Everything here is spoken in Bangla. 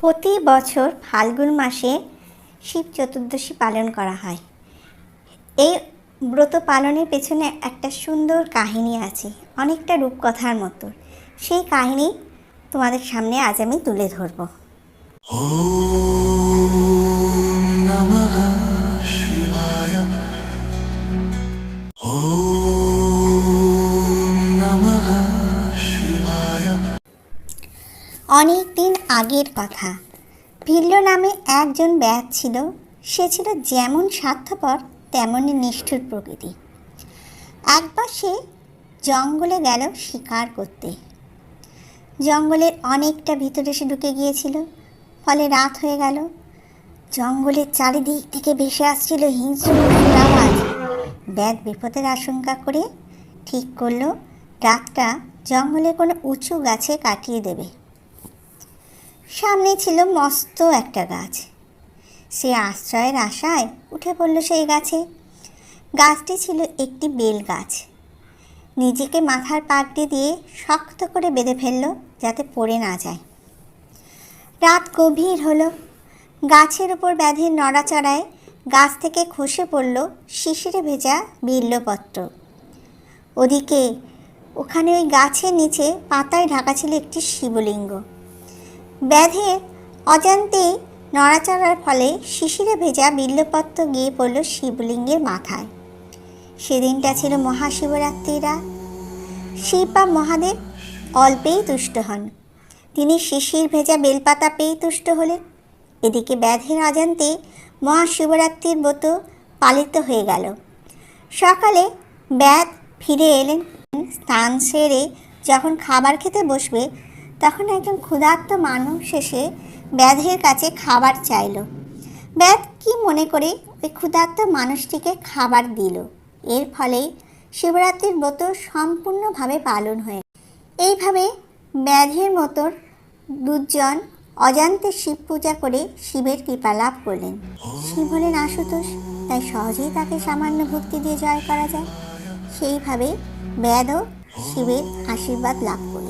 প্রতি বছর ফাল্গুন মাসে শিব চতুর্দশী পালন করা হয়। এই ব্রত পালনের পেছনে একটা সুন্দর কাহিনী আছে, অনেকটা রূপকথার মতো। সেই কাহিনী তোমাদের সামনে আজ আমি তুলে ধরব। ধরবো অনেক দিন আগের কথা। ভিল্ল নামে একজন ব্যাগ ছিল, সে ছিল যেমন স্বার্থপর, তেমনই নিষ্ঠুর প্রকৃতি। একবার সে জঙ্গলে গেল শিকার করতে। জঙ্গলের অনেকটা ভিতরে সে ঢুকে গিয়েছিল, ফলে রাত হয়ে গেল। জঙ্গলের চারিদিক থেকে ভেসে আসছিল হিংস্র আওয়াজ। ব্যাগ বিপদের আশঙ্কা করে ঠিক করল, রাতটা জঙ্গলে কোনো উঁচু গাছে কাটিয়ে দেবে। সামনে ছিল মস্ত একটা গাছ। সে আশ্রয়ের আশায় উঠে পড়ল সেই গাছে। গাছটি ছিল একটি বেল গাছ। নিজেকে মাথার পাগড়ি দিয়ে শক্ত করে বেঁধে ফেলল যাতে পড়ে না যায়। রাত গভীর হলো। গাছের উপর ব্যাধির নড়াচড়ায় গাছ থেকে খসে পড়ল শিশিরে ভেজা বিল্লপত্র। ওদিকে, ওখানে ওই গাছের নিচে পাতায় ঢাকা ছিল একটি শিবলিঙ্গ। ব্যাধের অজান্তেই নড়াচড়ার ফলে শিশিরে ভেজা বিল্লপত্র গিয়ে পড়ল শিবলিঙ্গের মাথায়। সেদিনটা ছিল মহাশিবরাত্রির। রাত শিব বা মহাদেব অল্পেই তুষ্ট হন। তিনি শিশির ভেজা বেলপাতা পেয়েই তুষ্ট হলেন। এদিকে ব্যাধের অজান্তে মহাশিবরাত্রির ব্রত পালিত হয়ে গেল। সকালে ব্যাধ ফিরে এলেন। স্নান সেরে যখন খাবার খেতে বসবে তখন একজন ক্ষুধার্ত মানুষ এসে ব্যাধের কাছে খাবার চাইল। ব্যাধ কি মনে করে ওই ক্ষুধার্ত মানুষটিকে খাবার দিল? এর ফলে শিবরাত্রির ব্রত সম্পূর্ণভাবে পালন হয়ে এইভাবে ব্যাধের মতোর দুজন অজান্তে শিব পূজা করে শিবের কৃপা লাভ করলেন। শিব হলেন আশুতোষ, তাই সহজেই তাকে সামান্য ভক্তি দিয়ে জয় করা যায়। সেইভাবে ব্যাধও শিবের আশীর্বাদ লাভ করলেন